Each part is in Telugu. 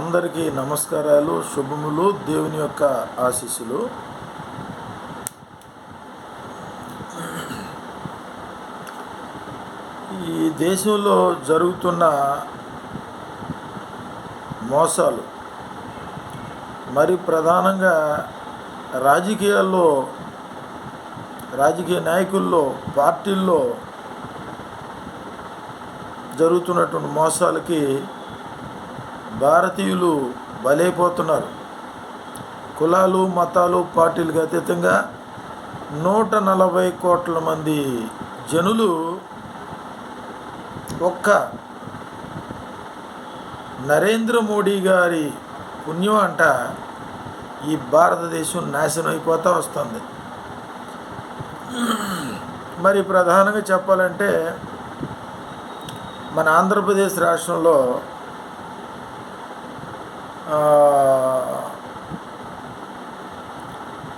అందరికీ నమస్కారాలు శుభములు దేవుని యొక్క ఆశీస్సులు. ఈ దేశంలో జరుగుతున్న మోసాలు మరి ప్రధానంగా రాజకీయాల్లో రాజకీయ నాయకుల్లో పార్టీల్లో జరుగుతున్నటువంటి మోసాలకి భారతీయులు బలైపోతున్నారు. కులాలు మతాలు పార్టీలకు అతీతంగా నూట నలభై కోట్ల మంది జనులు ఒక్క నరేంద్ర మోడీ గారి పుణ్యం అంట ఈ భారతదేశం నాశనం అయిపోతూ వస్తుంది. మరి ప్రధానంగా చెప్పాలంటే మన ఆంధ్రప్రదేశ్ రాష్ట్రంలో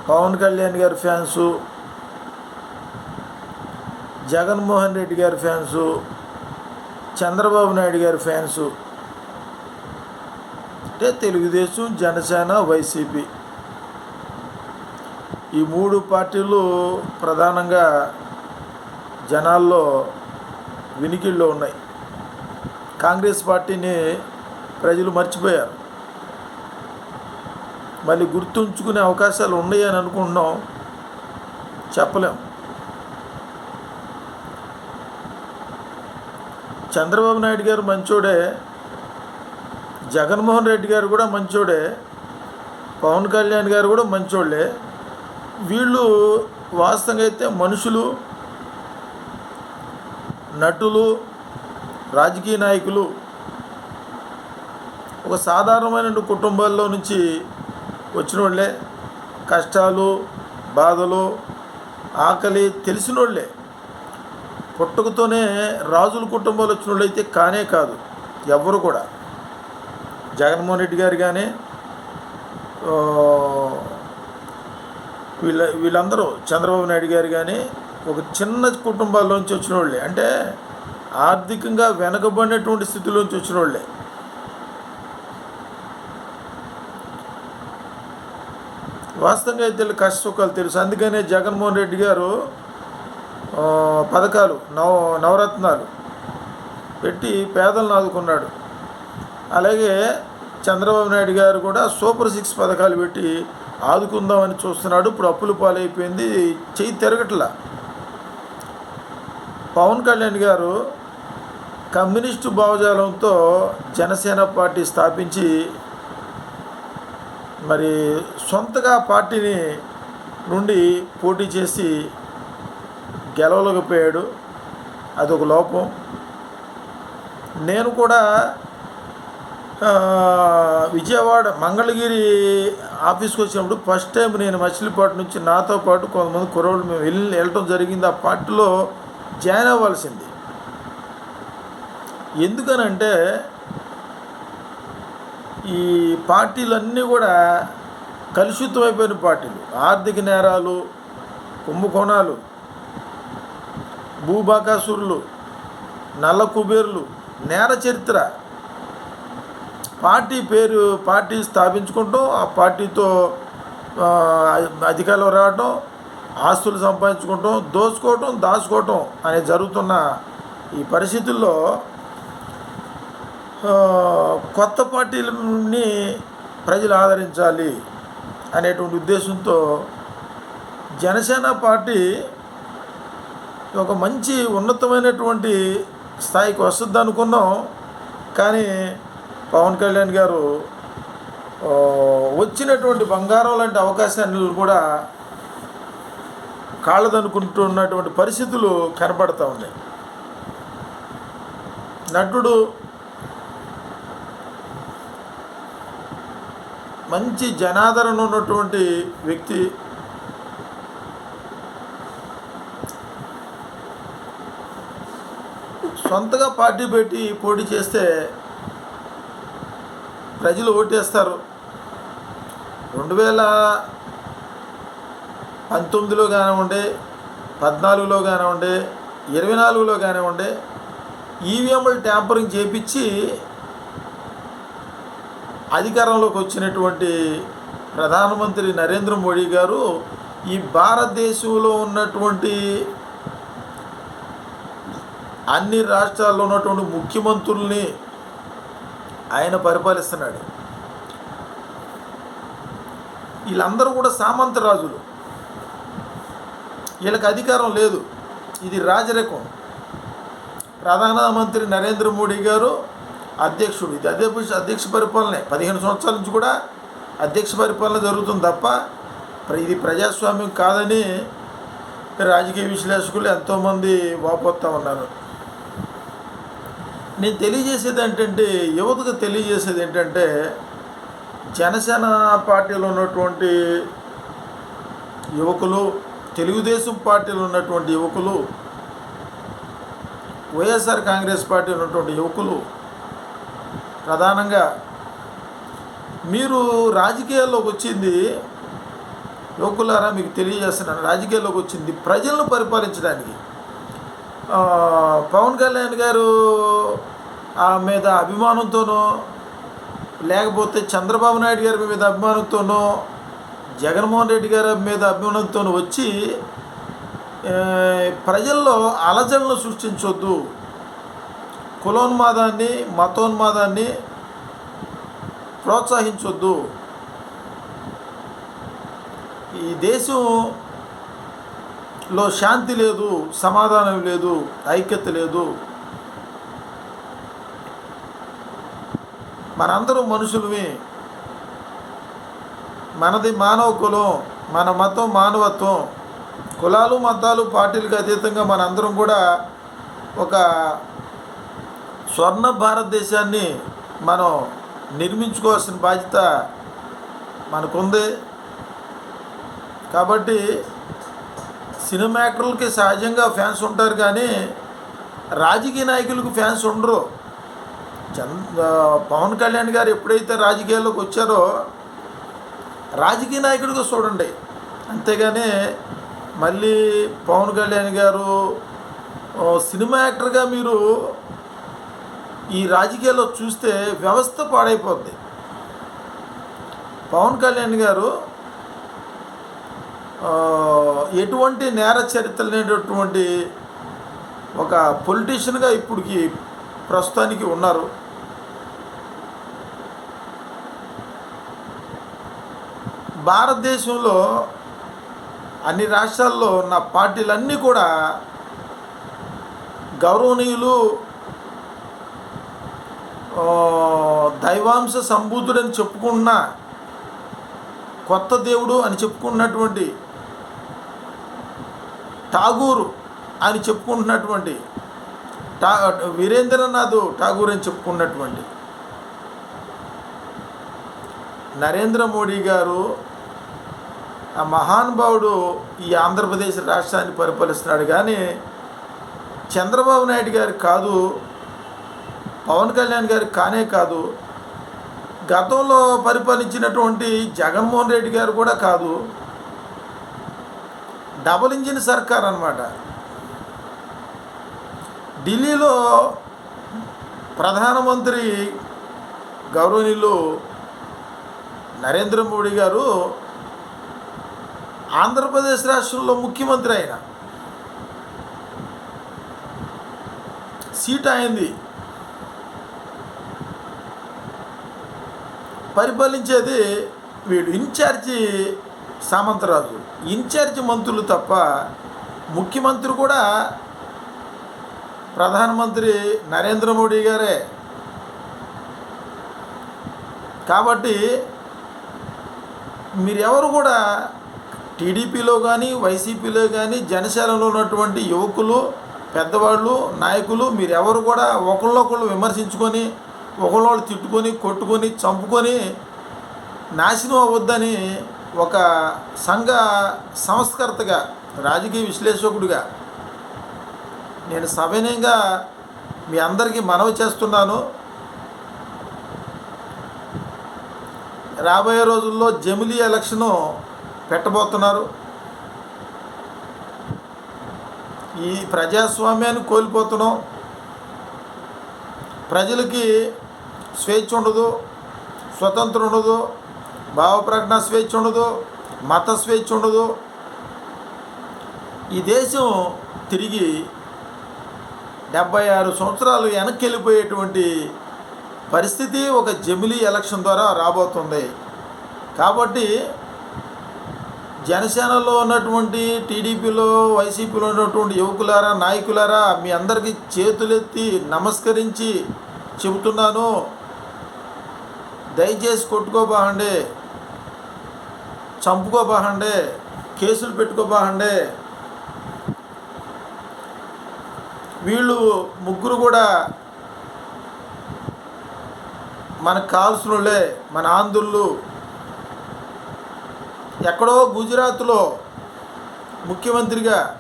పవన్ కళ్యాణ్ గారి ఫ్యాన్సు జగన్మోహన్ రెడ్డి గారి ఫ్యాన్సు చంద్రబాబు నాయుడు గారి ఫ్యాన్సు. అంటే తెలుగుదేశం జనసేన వైసీపీ. ఈ మూడు పార్టీలు ప్రధానంగా జనాల్లో వినికిల్లో ఉన్నాయి. కాంగ్రెస్ పార్టీని ప్రజలు మర్చిపోయారు. మళ్ళీ గుర్తుంచుకునే అవకాశాలు ఉన్నాయి అని అనుకుంటున్నాం. చెప్పలేం. చంద్రబాబు నాయుడు గారు మంచోడే. జగన్మోహన్ రెడ్డి గారు కూడా మంచోడే. పవన్ కళ్యాణ్ గారు కూడా మంచోళ్ళే. వీళ్ళు వాస్తవంగా అయితే మనుషులు నటులు రాజకీయ నాయకులు. ఒక సాధారణమైన కుటుంబాల్లో నుంచి వచ్చిన వాళ్ళే కష్టాలు బాధలు ఆకలి తెలిసిన వాళ్ళే పుట్టుకతోనే రాజుల కుటుంబాలు వచ్చిన వాళ్ళైతే అయితే కానే కాదు ఎవ్వరు కూడా. జగన్మోహన్ రెడ్డి గారు కానీ వీళ్ళ వీళ్ళందరూ చంద్రబాబు నాయుడు గారు కానీ ఒక చిన్న కుటుంబాల్లోంచి వచ్చిన వాళ్ళే అంటే ఆర్థికంగా వెనకబడినటువంటి స్థితిలోంచి వచ్చిన వాళ్ళే వాస్తవంగా అయితే వీళ్ళ కష్ట సుఖాలు తెలుసు. అందుకనే జగన్మోహన్ రెడ్డి గారు పథకాలు నవ నవరత్నాలు పెట్టి పేదలను ఆదుకున్నాడు. అలాగే చంద్రబాబు నాయుడు గారు కూడా సూపర్ సిక్స్ పథకాలు పెట్టి ఆదుకుందామని చూస్తున్నాడు. ఇప్పుడు అప్పులు పాలైపోయింది. చెయ్యి తిరగట్లా. పవన్ కళ్యాణ్ గారు కమ్యూనిస్టు భావజాలంతో జనసేన పార్టీ స్థాపించి మరి సొంతగా పార్టీని నుండి పోటీ చేసి గెలవలేకపోయాడు అదొక లోపం. నేను కూడా విజయవాడ మంగళగిరి ఆఫీస్కి వచ్చినప్పుడు ఫస్ట్ టైం నేను మచిలీపాటు నుంచి నాతో పాటు కొంతమంది కుర్రోళ్ళు మేము వెళ్ళి వెళ్ళటం జరిగింది. ఆ పార్టీలో జాయిన్ అవ్వాల్సింది. ఎందుకనంటే ఈ పార్టీలన్నీ కూడా కలుషితమైపోయిన పార్టీలు. ఆర్థిక నేరాలు కుంభకోణాలు భూబాకాసురులు నల్ల కుబేర్లు నేర చరిత్ర. పార్టీ పేరు పార్టీ స్థాపించుకుంటాం ఆ పార్టీతో అధికారులు రావటం ఆస్తులు సంపాదించుకోవటం దోచుకోవటం దాచుకోవటం అనేది జరుగుతున్న ఈ పరిస్థితుల్లో కొత్త పార్టీలని ప్రజలు ఆదరించాలి అనేటువంటి ఉద్దేశంతో జనసేన పార్టీ ఒక మంచి ఉన్నతమైనటువంటి స్థాయికి వస్తుంది అనుకున్నాం. కానీ పవన్ కళ్యాణ్ గారు వచ్చినటువంటి బంగారం లాంటి అవకాశాన్ని కూడా కాళ్ళదనుకుంటున్నటువంటి పరిస్థితులు కనపడతా ఉన్నాయి. నటుడు మంచి జనాదరణ ఉన్నటువంటి వ్యక్తి సొంతగా పార్టీ పెట్టి పోటీ చేస్తే ప్రజలు ఓటేస్తారు. రెండు వేల పంతొమ్మిదిలో కానివ్వండి పద్నాలుగులో కానివ్వండి ఇరవై నాలుగులో కానివ్వండి ఈవీఎంలు ట్యాంపరింగ్ చేపించి అధికారంలోకి వచ్చినటువంటి ప్రధానమంత్రి నరేంద్ర మోడీ గారు ఈ భారతదేశంలో ఉన్నటువంటి అన్ని రాష్ట్రాల్లో ఉన్నటువంటి ముఖ్యమంత్రుల్ని ఆయన పరిపాలిస్తున్నాడు. వీళ్ళందరూ కూడా సామంత రాజులు. వీళ్ళకి అధికారం లేదు. ఇది రాజరికం. ప్రధానమంత్రి నరేంద్ర మోడీ గారు అధ్యక్షుడు ఇది అధ్యక్ష అధ్యక్ష పరిపాలనే. పదిహేను సంవత్సరాల నుంచి కూడా అధ్యక్ష పరిపాలన జరుగుతుంది తప్ప ఇది ప్రజాస్వామ్యం కాదని రాజకీయ విశ్లేషకులు ఎంతోమంది వాపోతూ ఉన్నారు. నేను తెలియజేసేది ఏంటంటే యువతకు తెలియజేసేది ఏంటంటే జనసేన పార్టీలో ఉన్నటువంటి యువకులు తెలుగుదేశం పార్టీలో ఉన్నటువంటి యువకులు వైఎస్ఆర్ కాంగ్రెస్ పార్టీలో ఉన్నటువంటి యువకులు ప్రధానంగా మీరు రాజకీయాల్లోకి వచ్చింది యువకులారా మీకు తెలియజేస్తున్నాను రాజకీయాల్లోకి వచ్చింది ప్రజలను పరిపాలించడానికి. పవన్ కళ్యాణ్ గారు ఆ మీద అభిమానంతోనో లేకపోతే చంద్రబాబు నాయుడు గారి మీద అభిమానంతోనో జగన్మోహన్ రెడ్డి గారి మీద అభిమానంతోనో వచ్చి ప్రజల్లో అలజడులను సృష్టించొద్దు. కులోన్మాదాన్ని మతోన్మాదాన్ని ప్రోత్సహించొద్దు. ఈ దేశంలో శాంతి లేదు సమాధానం లేదు ఐక్యత లేదు. మనందరూ మనుషులమే. మనది మానవ కులం మన మతం మానవత్వం. కులాలు మతాలు పార్టీలకు అతీతంగా మనందరం కూడా ఒక స్వర్ణ భారతదేశాన్ని మనం నిర్మించుకోవాల్సిన బాధ్యత మనకుంది. కాబట్టి సినిమా యాక్టర్లకి సహజంగా ఫ్యాన్స్ ఉంటారు కానీ రాజకీయ నాయకులకు ఫ్యాన్స్ ఉండరు. చంద్ర పవన్ కళ్యాణ్ గారు ఎప్పుడైతే రాజకీయాల్లోకి వచ్చారో రాజకీయ నాయకుడిగా చూడండి. అంతేగాని మళ్ళీ పవన్ కళ్యాణ్ గారు సినిమా యాక్టర్గా మీరు ఈ రాజకీయాల్లో చూస్తే వ్యవస్థ పాడైపోద్ది. పవన్ కళ్యాణ్ గారు ఎటువంటి నేర చరిత్ర లేనటువంటి ఒక పొలిటీషియన్గా ఇప్పటికి ప్రస్తుతానికి ఉన్నారు. భారతదేశంలో అన్ని రాష్ట్రాల్లో ఉన్న పార్టీలన్నీ కూడా గౌరవనీయులు దైవాంశ సంభూతుడని చెప్పుకున్న కొత్త దేవుడు అని చెప్పుకున్నటువంటి ఠాగూరు అని చెప్పుకుంటున్నటువంటి టా వీరేంద్రనాథ్ ఠాగూర్ అని చెప్పుకున్నటువంటి నరేంద్ర మోడీ గారు ఆ మహానుభావుడు ఈ ఆంధ్రప్రదేశ్ రాష్ట్రాన్ని పరిపాలిస్తున్నాడు. కానీ చంద్రబాబు నాయుడు గారు కాదు పవన్ కళ్యాణ్ గారు కానే కాదు గతంలో పరిపాలించినటువంటి జగన్మోహన్ రెడ్డి గారు కూడా కాదు డబుల్ ఇంజిన్ సర్కార్ అన్నమాట. ఢిల్లీలో ప్రధానమంత్రి గౌరవనీయులు నరేంద్ర మోడీ గారు ఆంధ్రప్రదేశ్ రాష్ట్రంలో ముఖ్యమంత్రి అయిన. సీట్ అయింది పరిపాలించేది వీడు ఇన్ఛార్జి సామంతరాజు. ఇన్ఛార్జి మంత్రులు తప్ప ముఖ్యమంత్రి కూడా ప్రధానమంత్రి నరేంద్ర మోడీ గారే. కాబట్టి మీరెవరు కూడా టీడీపీలో కానీ వైసీపీలో కానీ జనసేనలో ఉన్నటువంటి యువకులు పెద్దవాళ్ళు నాయకులు మీరెవరు కూడా ఒకళ్ళొకళ్ళు విమర్శించుకొని ఒకళ్ళు తిట్టుకొని కొట్టుకొని చంపుకొని నాశనం అవ్వద్దని ఒక సంఘ సంస్కర్తగా రాజకీయ విశ్లేషకుడిగా నేను సవినయంగా మీ అందరికీ మనవి చేస్తున్నాను. రాబోయే రోజుల్లో జమిలీ ఎలక్షను పెట్టబోతున్నారు. ఈ ప్రజాస్వామ్యాన్ని కోల్పోతున్నాం. ప్రజలకి స్వేచ్ఛ ఉండదు స్వతంత్రం ఉండదు భావ స్వేచ్ఛ ఉండదు మత స్వేచ్ఛ ఉండదు. ఈ దేశం తిరిగి డెబ్బై ఆరు సంవత్సరాలు వెనక్కి వెళ్ళిపోయేటువంటి పరిస్థితి ఒక జమిలీ ఎలక్షన్ ద్వారా రాబోతుంది. కాబట్టి జనసేనలో ఉన్నటువంటి టీడీపీలో వైసీపీలో ఉన్నటువంటి యువకులారా నాయకులారా మీ అందరికీ చేతులెత్తి నమస్కరించి చెబుతున్నాను. దయచేసి కొట్టుకోబాహండి చంపుకోబాహండి కేసులు పెట్టుకోబాహండి వీళ్ళు ముగ్గురు కూడా మనకు కావాల్సిన మన ఆంధ్రులు. ఎక్కడో గుజరాత్లో ముఖ్యమంత్రిగా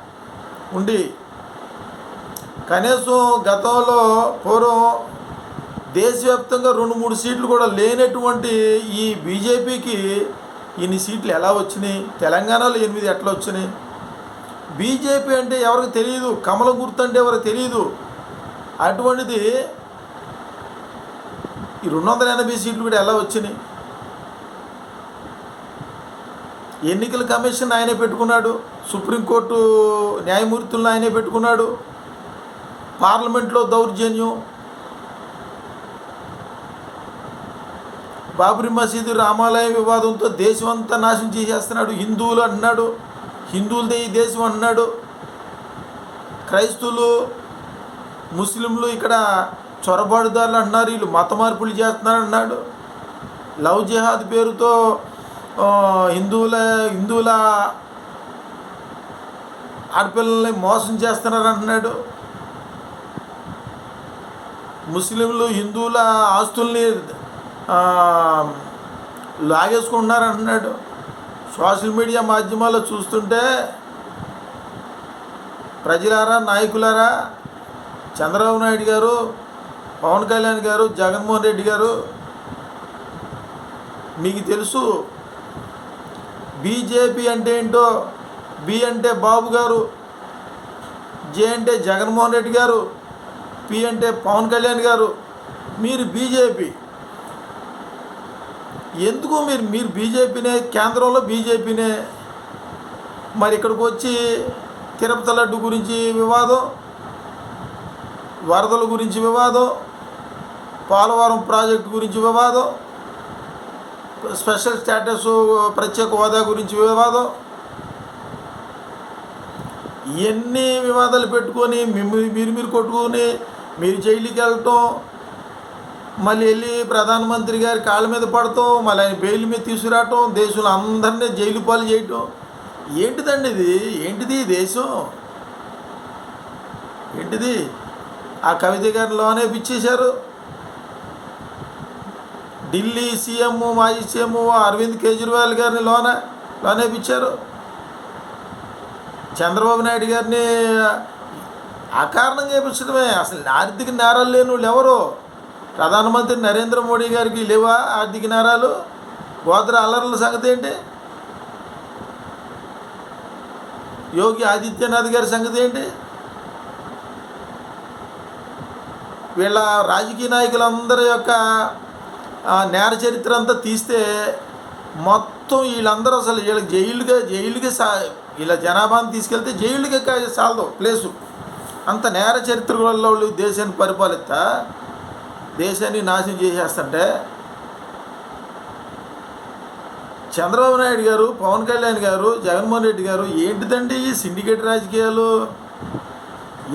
ఉండి కనీసం గతంలో పూర్వం దేశవ్యాప్తంగా రెండు మూడు సీట్లు కూడా లేనటువంటి ఈ బీజేపీకి ఇన్ని సీట్లు ఎలా వచ్చినాయి? తెలంగాణలో ఎనిమిది ఎట్లా వచ్చినాయి? బీజేపీ అంటే ఎవరికి తెలియదు కమల గుర్తు అంటే ఎవరికి తెలియదు అటువంటిది ఈ రెండు వందల ఎనభై సీట్లు కూడా ఎలా వచ్చినాయి? ఎన్నికల కమిషన్ ఆయనే పెట్టుకున్నాడు సుప్రీంకోర్టు న్యాయమూర్తులను ఆయనే పెట్టుకున్నాడు పార్లమెంట్లో దౌర్జన్యం బాబ్రీ మసీదు రామాలయ వివాదంతో దేశం అంతా నాశనం చేసేస్తున్నాడు. హిందువులు అంటున్నాడు హిందువులదే ఈ దేశం అంటున్నాడు క్రైస్తవులు ముస్లింలు ఇక్కడ చొరబాటుదారులు అంటున్నారు. వీళ్ళు మత మార్పులు చేస్తున్నారు అన్నాడు. లవ్ జిహాద్ పేరుతో హిందువుల హిందువుల ఆడపిల్లల్ని మోసం చేస్తున్నారు అంటున్నాడు. ముస్లింలు హిందువుల ఆస్తుల్ని లాగేసుకుంటున్నారు అంటున్నాడు. సోషల్ మీడియా మాధ్యమాల్లో చూస్తుంటే ప్రజలారా నాయకులారా చంద్రబాబు నాయుడు గారు పవన్ కళ్యాణ్ గారు జగన్మోహన్ రెడ్డి గారు మీకు తెలుసు బీజేపీ అంటే ఏంటో బి అంటే బాబు గారు జే అంటే జగన్మోహన్ రెడ్డి గారు పి అంటే పవన్ కళ్యాణ్ గారు మీరు బీజేపీ. ఎందుకు మీరు మీరు బీజేపీనే కేంద్రంలో బీజేపీనే? మరి ఇక్కడికి వచ్చి తిరుపతి లడ్డు గురించి వివాదం వరదల గురించి వివాదం పోలవరం ప్రాజెక్టు గురించి వివాదం స్పెషల్ స్టేటస్ ప్రత్యేక హోదా గురించి వివాదం. ఎన్ని వివాదాలు పెట్టుకొని మిమ్మల్ని మీరు మీరు కొట్టుకొని మీరు జైలుకి వెళ్ళటం మళ్ళీ వెళ్ళి ప్రధానమంత్రి గారి కాళ్ళ మీద పడటం మళ్ళీ ఆయన బెయిల్ మీద తీసుకురావటం దేశంలో అందరినీ జైలు పాలు చేయటం. ఏంటిదండి ఇది? ఏంటిది దేశం? ఏంటిది? ఆ కవిత గారిని లోనే పిచ్చేశారు. ఢిల్లీ సీఎం మాజీ సీఎం అరవింద్ కేజ్రీవాల్ గారిని లోన లోనే పిచ్చారు. చంద్రబాబు నాయుడు గారిని అకారణంగా చేపించడమే. అసలు ఆర్థిక నేరాలు లేని వాళ్ళు ఎవరు? ప్రధానమంత్రి నరేంద్ర మోడీ గారికి లేవా ఆర్థిక నేరాలు? గోత్ర అల్లర్ల సంగతి ఏంటి? యోగి ఆదిత్యనాథ్ గారి సంగతి ఏంటి? వీళ్ళ రాజకీయ నాయకులందరి యొక్క నేర చరిత్ర అంతా తీస్తే మొత్తం వీళ్ళందరూ అసలు వీళ్ళకి జైలుగా జైలుగా సా వీళ్ళ జనాభాని తీసుకెళ్తే జైలుగా సాలదు ప్లేసు. అంత నేర చరిత్ర వాళ్ళు దేశాన్ని పరిపాలిస్తా దేశాన్ని నాశనం చేసేస్తుంటే చంద్రబాబు నాయుడు గారు పవన్ కళ్యాణ్ గారు జగన్మోహన్ రెడ్డి గారు ఏంటిదండి ఈ సిండికేట్ రాజకీయాలు?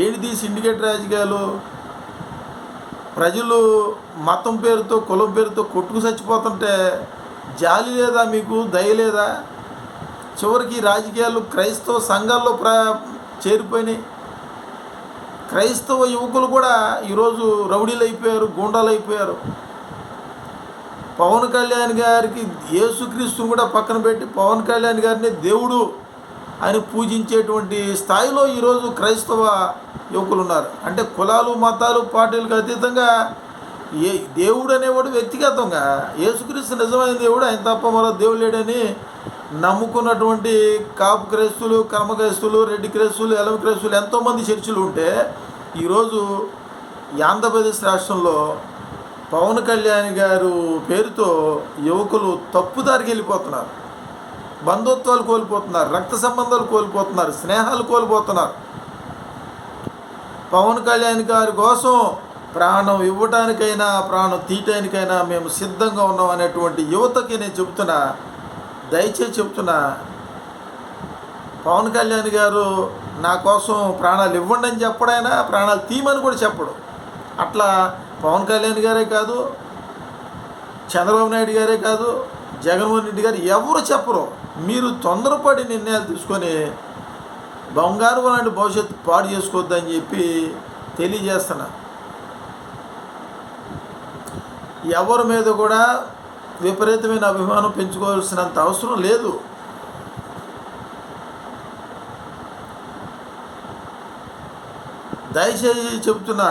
ఏంటిది సిండికేట్ రాజకీయాలు? ప్రజలు మతం పేరుతో కులం పేరుతో కొట్టుకు చచ్చిపోతుంటే జాలి లేదా మీకు? దయ లేదా? చివరికి రాజకీయాలు క్రైస్తవ సంఘాల్లో ప్ర చేరిపోయినాయి. క్రైస్తవ యువకులు కూడా ఈరోజు రౌడీలు అయిపోయారు గూండాలు అయిపోయారు పవన్ కళ్యాణ్ గారికి యేసుక్రీస్తుని కూడా పక్కన పెట్టి పవన్ కళ్యాణ్ గారిని దేవుడు అని పూజించేటువంటి స్థాయిలో ఈరోజు క్రైస్తవ యువకులు ఉన్నారు. అంటే కులాలు మతాలు పార్టీలకు అతీతంగా ఏ దేవుడు అనేవాడు వ్యక్తిగతంగా యేసుక్రీస్తు నిజమైన దేవుడు ఆయన తప్ప మరో దేవుడు లేడని నమ్ముకున్నటువంటి కాపు క్రైస్తులు కర్మ క్రైస్తులు రెడ్డి క్రైస్తులు ఎలవ క్రైస్తులు ఎంతోమంది చర్చిలు ఉంటే ఈరోజు ఆంధ్రప్రదేశ్ రాష్ట్రంలో పవన్ కళ్యాణ్ గారు పేరుతో యువకులు తప్పుదారికి వెళ్ళిపోతున్నారు. బంధుత్వాలు కోల్పోతున్నారు రక్త సంబంధాలు కోల్పోతున్నారు స్నేహాలు కోల్పోతున్నారు. పవన్ కళ్యాణ్ గారి కోసం ప్రాణం ఇవ్వటానికైనా ప్రాణం తీయటానికైనా మేము సిద్ధంగా ఉన్నాం అనేటువంటి యువతకి నేను చెప్తున్నా దయచేసి చెప్తున్నా పవన్ కళ్యాణ్ గారు నా కోసం ప్రాణాలు ఇవ్వండి అని చెప్పడైనా ప్రాణాలు తీయమని కూడా చెప్పడు. అట్లా పవన్ కళ్యాణ్ గారే కాదు చంద్రబాబు నాయుడు గారే కాదు జగన్మోహన్ రెడ్డి గారు ఎవరు చెప్పరు. మీరు తొందరపడి నిర్ణయాలు తీసుకొని బంగారు లాంటి భవిష్యత్తు పాడు చేసుకోవద్దని చెప్పి తెలియజేస్తున్నా. ఎవరి మీద కూడా విపరీతమైన అభిమానం పెంచుకోవాల్సినంత అవసరం లేదు. దయచేసి చెప్తున్నా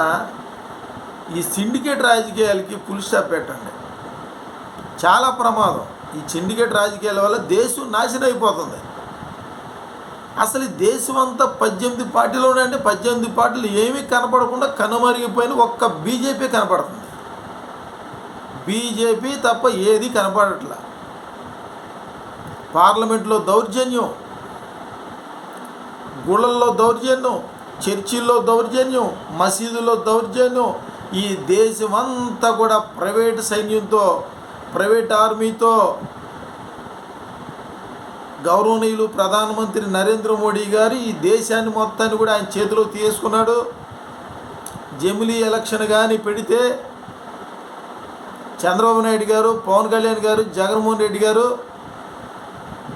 ఈ సిండికేట్ రాజకీయాలకి పులి స్టాప్ పెట్టండి. చాలా ప్రమాదం. ఈ సిండికేట్ రాజకీయాల వల్ల దేశం నాశనం అయిపోతుంది. అసలు ఈ దేశం అంతా పద్దెనిమిది పార్టీలు అంటే పద్దెనిమిది పార్టీలు ఏమీ కనపడకుండా కనుమరిగిపోయిన ఒక్క బీజేపీ కనపడుతుంది. బీజేపీ తప్ప ఏది కనపడట్లా. పార్లమెంట్లో దౌర్జన్యం. గుళ్ళల్లో దౌర్జన్యం. చర్చిల్లో దౌర్జన్యం. మసీదులో దౌర్జన్యం. ఈ దేశం అంతా కూడా ప్రైవేట్ సైన్యంతో ప్రైవేట్ ఆర్మీతో గౌరవనీయులు ప్రధానమంత్రి నరేంద్ర మోడీ గారు ఈ దేశాన్ని మొత్తాన్ని కూడా ఆయన చేతిలో తీసుకున్నాడు. జమిలీ ఎలక్షన్ కానీ పెడితే చంద్రబాబు నాయుడు గారు పవన్ కళ్యాణ్ గారు జగన్మోహన్ రెడ్డి గారు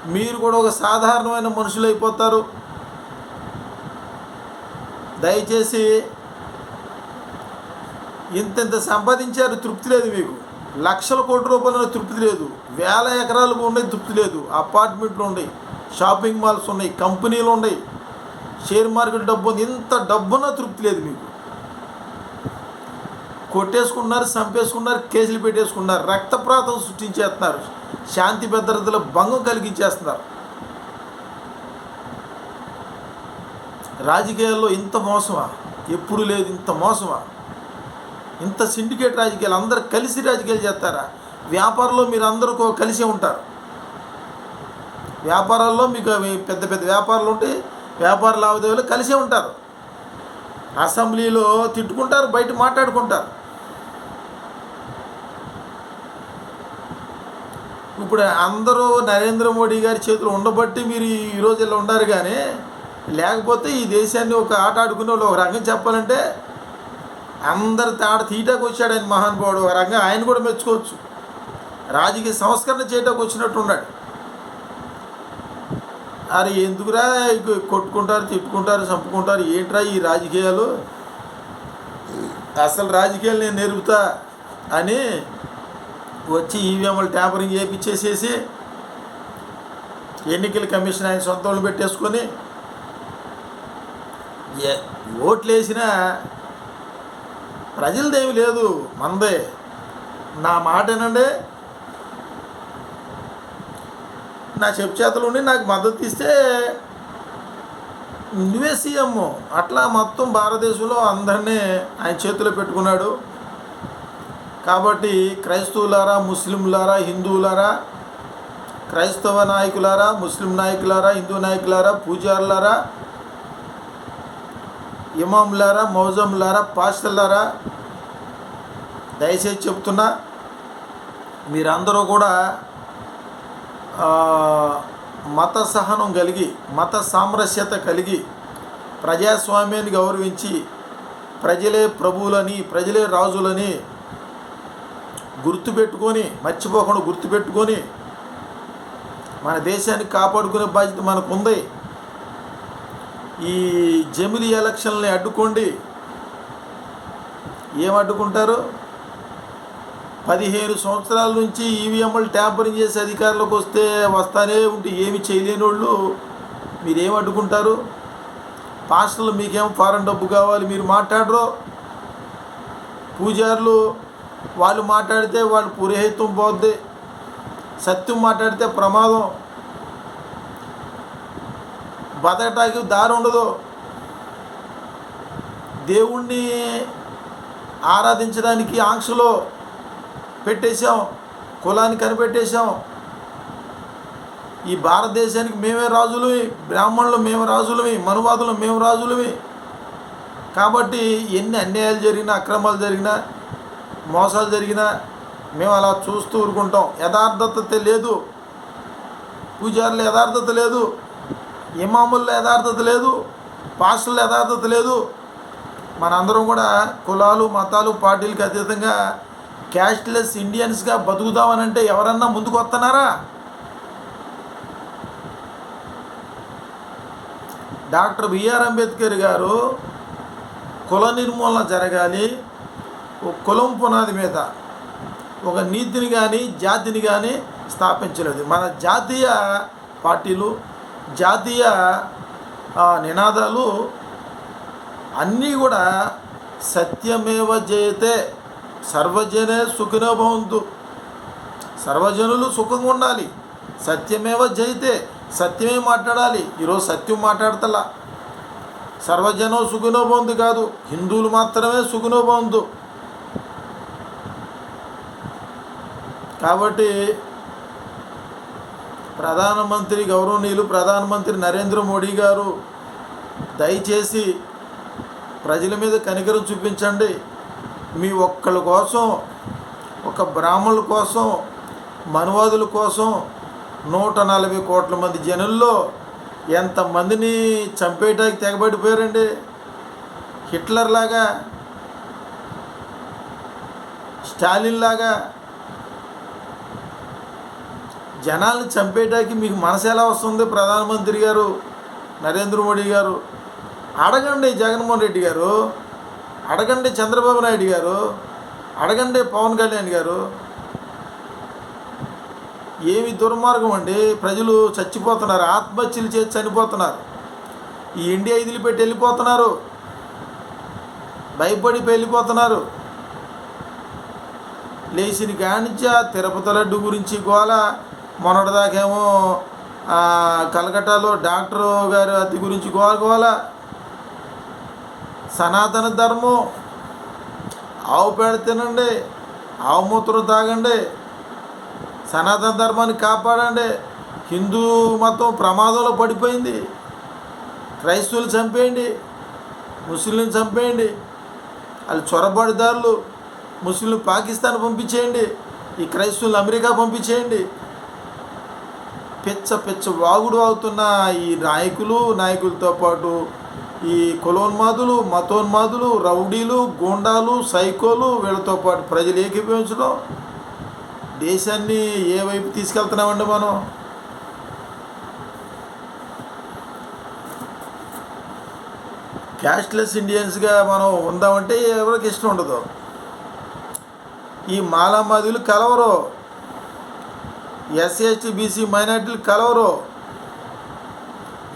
మీరు కూడా ఒక సాధారణమైన మనుషులు అయిపోతారు. దయచేసి ఇంతెంత సంపాదించారు తృప్తి లేదు మీకు. లక్షల కోట్ల రూపాయల తృప్తి లేదు. వేల ఎకరాలు ఉండే తృప్తి లేదు. అపార్ట్మెంట్లు ఉన్నాయి షాపింగ్ మాల్స్ ఉన్నాయి కంపెనీలు ఉన్నాయి షేర్ మార్కెట్ డబ్బు ఉంది. ఇంత డబ్బున తృప్తి లేదు మీకు. కొట్టేసుకున్నారు చంపేసుకున్నారు కేసులు పెట్టేసుకున్నారు రక్తప్రాతం సృష్టించేస్తున్నారు శాంతి భద్రతలో భంగం కలిగించేస్తున్నారు. రాజకీయాల్లో ఇంత మోసమా? ఎప్పుడు లేదు ఇంత మోసమా? ఇంత సిండికేట్ రాజకీయాలు అందరు కలిసి రాజకీయాలు చేస్తారా? వ్యాపారంలో మీరు అందరూ కలిసే ఉంటారు. వ్యాపారాల్లో మీకు అవి పెద్ద పెద్ద వ్యాపారాలు ఉంటే వ్యాపార లావాదేవీలు కలిసే ఉంటారు. అసెంబ్లీలో తిట్టుకుంటారు బయట మాట్లాడుకుంటారు. ఇప్పుడు అందరూ నరేంద్ర మోడీ గారి చేతులు ఉండబట్టి మీరు ఈ రోజు ఇలా ఉండారు కానీ లేకపోతే ఈ దేశాన్ని ఒక ఆట ఆడుకునే వాళ్ళు ఒక రంగం చెప్పాలంటే అందరు తాడ తీయటానికి వచ్చాడు ఆయన మహానుభావుడు ఒక రంగం ఆయన కూడా మెచ్చుకోవచ్చు. రాజకీయ సంస్కరణ చేయటానికి వచ్చినట్టు ఉన్నాడు. అరే ఎందుకురా కొట్టుకుంటారు తిట్టుకుంటారు చంపుకుంటారు? ఏంట్రా ఈ రాజకీయాలు? అసలు రాజకీయాలు నేను నేర్పుతా అని వచ్చి ఈవీఎంలు ట్యాపరింగ్ చేయించేసేసి ఎన్నికల కమిషన్ ఆయన సొంత వాళ్ళు పెట్టేసుకొని ఏ- ఓట్లు వేసినా ప్రజలదేమి లేదు మనదే నా మాట ఏనండి నా చెప్పు చేతలు ఉండి నాకు మద్దతు ఇస్తే నువ్వే సీఎం. అట్లా మొత్తం భారతదేశంలో అందరినీ ఆయన చేతిలో పెట్టుకున్నాడు. కాబట్టి క్రైస్తవులారా ముస్లింలారా హిందువులారా క్రైస్తవ నాయకులారా ముస్లిం నాయకులారా హిందూ నాయకులారా పూజారులారా ఇమాంలారా మౌజంలారా పాస్టర్లారా దయచేసి చెప్తున్నా మీరందరూ కూడా మత సహనం కలిగి మత సామరస్యత కలిగి ప్రజాస్వామ్యాన్ని గౌరవించి ప్రజలే ప్రభువులని ప్రజలే రాజులని గుర్తుపెట్టుకొని మర్చిపోకుండా గుర్తుపెట్టుకొని మన దేశాన్ని కాపాడుకునే బాధ్యత మనకు ఉంది ఈ జమిలి ఎలక్షన్లని అడ్డుకోండి. ఏం అడ్డుకుంటారు? పదిహేను సంవత్సరాల నుంచి ఈవీఎంలు ట్యాంపరింగ్ చేసి అధికారంలోకి వస్తే వస్తానే ఉంటే ఏమి చేయలేని వాళ్ళు మీరేం అడ్డుకుంటారు? పాస్టర్లు మీకేం ఫారెన్ డబ్బు కావాలి మీరు మాట్లాడరు? పూజారులు వాళ్ళు మాట్లాడితే వాళ్ళు పురోహితం పోద్ది సత్యం మాట్లాడితే ప్రమాదం. బతకటానికి దారి ఉండదు. దేవుణ్ణి ఆరాధించడానికి ఆంక్షలో పెట్టేశాం కులాన్ని కనిపెట్టేశాం. ఈ భారతదేశానికి మేమే రాజులవి బ్రాహ్మణులు మేము రాజులవి మనువాదులు మేము రాజులవి కాబట్టి ఎన్ని అన్యాయాలు జరిగినా అక్రమాలు జరిగినా మోసాలు జరిగినా మేము అలా చూస్తూ ఊరుకుంటాం. యథార్థత లేదు పూజారుల యథార్థత లేదు. ఇమాముల యథార్థత లేదు. పాస్టర్ల యథార్థత లేదు. మనందరం కూడా కులాలు మతాలు పార్టీలకు అతీతంగా క్యాష్లెస్ ఇండియన్స్గా బతుకుదామనంటే ఎవరన్నా ముందుకు వస్తున్నారా? డాక్టర్ బిఆర్ అంబేద్కర్ గారు కుల నిర్మూలన జరగాలి ఒక కులం పునాది మీద ఒక నీతిని కానీ జాతిని కానీ స్థాపించలేదు. మన జాతీయ పార్టీలు జాతీయ నినాదాలు అన్నీ కూడా సత్యమేవ జయతే సర్వజనే సుఖినో భవంతు. సర్వజనులు సుఖంగా ఉండాలి. సత్యమేవ జయితే సత్యమే మాట్లాడాలి. ఈరోజు సత్యం మాట్లాడతలా. సర్వజనం సుఖినో భవంతు కాదు. హిందువులు మాత్రమే సుఖినో కాబట్టి ప్రధానమంత్రి గౌరవనీయులు ప్రధానమంత్రి నరేంద్ర మోడీ గారు దయచేసి ప్రజల మీద కనికరం చూపించండి. మీ ఒక్కళ్ళ కోసం ఒక బ్రాహ్మణుల కోసం మనువాదుల కోసం నూట నలభై కోట్ల మంది జనుల్లో ఎంతమందిని చంపేయటానికి తెగబడిపోయారండి? హిట్లర్ లాగా స్టాలిన్ లాగా జనాల్ని చంపేటానికి మీకు మనసు ఎలా వస్తుంది? ప్రధానమంత్రి గారు నరేంద్ర మోడీ గారు అడగండి జగన్మోహన్ రెడ్డి గారు అడగండి చంద్రబాబు నాయుడు గారు అడగండి పవన్ కళ్యాణ్ గారు. ఏమి దుర్మార్గం అండి? ప్రజలు చచ్చిపోతున్నారు ఆత్మహత్యలు చేసి చనిపోతున్నారు. ఈ ఇండియా ఇదిలి పెట్టి వెళ్ళిపోతున్నారు. భయపడి వెళ్ళిపోతున్నారు. లేచిన కానించి తిరుపతి లడ్డు గురించి గోళ మొన్నటిదాకేమో కలకట్టాలో డాక్టర్ గారు అతి గురించి గోల గోల. సనాతన ధర్మం. ఆవు పేడ తినండి ఆవు మూత్రం తాగండి సనాతన ధర్మాన్ని కాపాడండి. హిందూ మతం ప్రమాదంలో పడిపోయింది. క్రైస్తవులు చంపేయండి ముస్లింలు చంపేయండి వాళ్ళు చొరబడిదారులు ముస్లింలు పాకిస్తాన్ పంపించేయండి ఈ క్రైస్తవులు అమెరికా పంపించేయండి. పిచ్చ పిచ్చ వాగుడు అవుతున్న ఈ నాయకులు నాయకులతో పాటు ఈ కులోన్మాదులు మతోన్మాదులు రౌడీలు గూండాలు సైకోలు వీళ్ళతో పాటు ప్రజలు ఏకీభవించడం దేశాన్ని ఏ వైపు తీసుకెళ్తున్నామండి మనం? క్యాష్లెస్ ఇండియన్స్గా మనం ఉందామంటే ఎవరికి ఇష్టం ఉండదు. ఈ మాలామాదిలు కలవరు. ఎస్సీ ఎస్టీ బీసీ మైనార్టీలు కలవరు.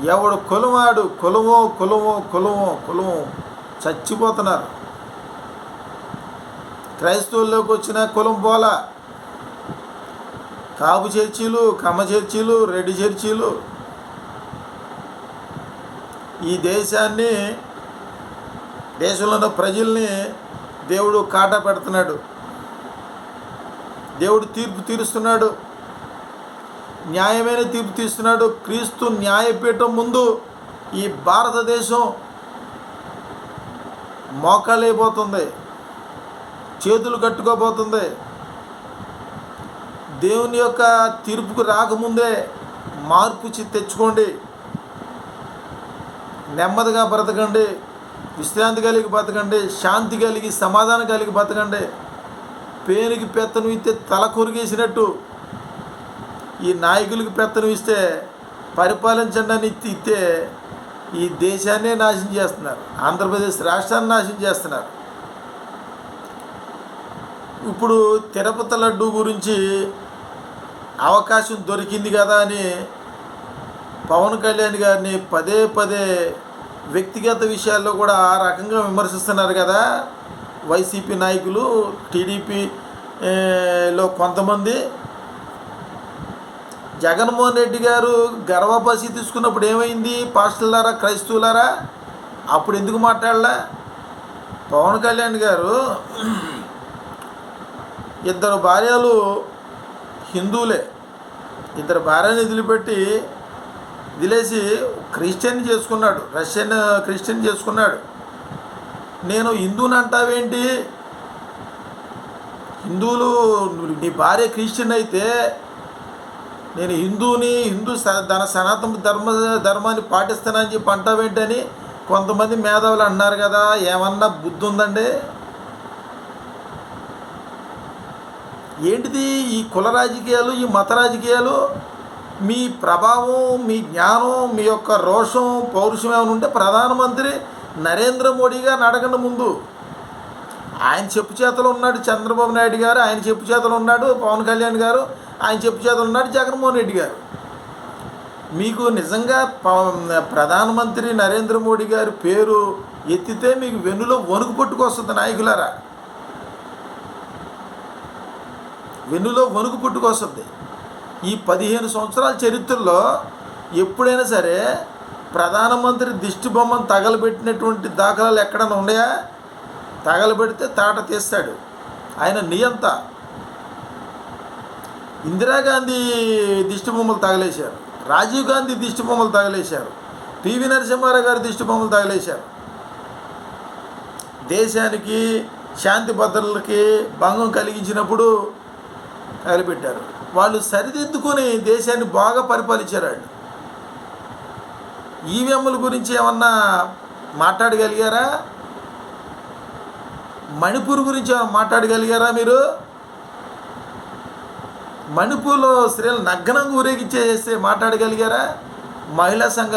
ఎవడు కులమాడు కులమో కులమో కులమో కులమో చచ్చిపోతున్నారు. క్రైస్తవుల్లోకి వచ్చిన కులం పోలా. కాపు చర్చీలు కమ్మ చర్చీలు రెడ్డి చర్చీలు. ఈ దేశాన్ని దేశంలో ఉన్న ప్రజల్ని దేవుడు కాటా పెడుతున్నాడు. దేవుడు తీర్పు తీరుస్తున్నాడు. న్యాయమైన తీర్పు తీస్తున్నాడు. క్రీస్తు న్యాయపీఠం ముందు ఈ భారతదేశం మోకాలైపోతుంది. చేతులు కట్టుకోబోతుంది. దేవుని యొక్క తీర్పుకు రాకముందే మార్పు తెచ్చుకోండి. నెమ్మదిగా బ్రతకండి. విశ్రాంతి కలిగి బతకండి శాంతి కలిగి సమాధానం కలిగి బతకండి పేరుకి పెత్తను ఇస్తే తల కొరిగేసినట్టు ఈ నాయకులకు పెత్తనం ఇస్తే పరిపాలించండి అని ఇస్తే ఈ దేశాన్నే నాశనం చేస్తున్నారు. ఆంధ్రప్రదేశ్ రాష్ట్రాన్ని నాశనం చేస్తున్నారు. ఇప్పుడు తిరుపతి లడ్డు గురించి అవకాశం దొరికింది కదా అని పవన్ కళ్యాణ్ గారిని పదే పదే వ్యక్తిగత విషయాల్లో కూడా ఆ రకంగా విమర్శిస్తున్నారు కదా. వైసీపీ నాయకులు టీడీపీలో కొంతమంది జగన్మోహన్ రెడ్డి గారు గర్వపసి తీసుకున్నప్పుడు ఏమైంది? పాస్టర్లారా? క్రైస్తవులారా? అప్పుడు ఎందుకు మాట్లాడలా? పవన్ కళ్యాణ్ గారు ఇద్దరు భార్యలు హిందువులే. ఇద్దరు భార్యని వదిలిపెట్టి వదిలేసి క్రిస్టియన్ చేసుకున్నాడు. రష్యన్ క్రిస్టియన్ చేసుకున్నాడు. నేను హిందువుని అంటావేంటి? హిందువులు నీ భార్య క్రిస్టియన్ అయితే నేను హిందూని హిందూ ధన సనాతన ధర్మ ధర్మాన్ని పాటిస్తానని చెప్పి అంటావేంటని కొంతమంది మేధావులు అన్నారు కదా ఏమన్నా బుద్ధి ఉందండి ఏంటిది ఈ కుల రాజకీయాలు ఈ మత రాజకీయాలు? మీ ప్రభావం మీ జ్ఞానం మీ యొక్క రోషం పౌరుషం ఏమైనా ఉంటే ప్రధానమంత్రి నరేంద్ర మోడీ గారిని అడగండి ముందు. ఆయన చెప్పు చేతలో ఉన్నాడు చంద్రబాబు నాయుడు గారు ఆయన చెప్పు చేతలో ఉన్నాడు పవన్ కళ్యాణ్ గారు. ఆయన చెప్పు చేత ఉన్నాడు జగన్మోహన్ రెడ్డి గారు. మీకు నిజంగా ప్రధానమంత్రి నరేంద్ర మోడీ గారి పేరు ఎత్తితే మీకు వెన్నులో వణుకు పుట్టుకొస్తుంది నాయకులారా. వెన్నులో వణుకు పుట్టుకొస్తుంది. ఈ పదిహేను సంవత్సరాల చరిత్రలో ఎప్పుడైనా సరే ప్రధానమంత్రి దిష్టి బొమ్మను తగలబెట్టినటువంటి దాఖలాలు ఎక్కడైనా ఉన్నాయా? తగలబెడితే తాట తీస్తాడు. ఆయన నియంత. ఇందిరాగాంధీ దిష్టి బొమ్మలు తగలేశారు. రాజీవ్ గాంధీ దిష్టి బొమ్మలు తగలేశారు. పివి నరసింహారావు గారి దిష్టి బొమ్మలు తగలేశారు. దేశానికి శాంతి భద్రతలకి భంగం కలిగించినప్పుడు తగలబెట్టారు. వాళ్ళు సరిదిద్దుకొని దేశాన్ని బాగా పరిపాలించారు వాళ్ళు. ఈవీఎంల గురించి ఏమన్నా మాట్లాడగలిగారా? మణిపూర్ గురించి ఏమన్నా మాట్లాడగలిగారా మీరు? మణిపూర్లో స్త్రీలు నగ్నంగా ఊరేగించేస్తే మాట్లాడగలిగారా మహిళా సంఘ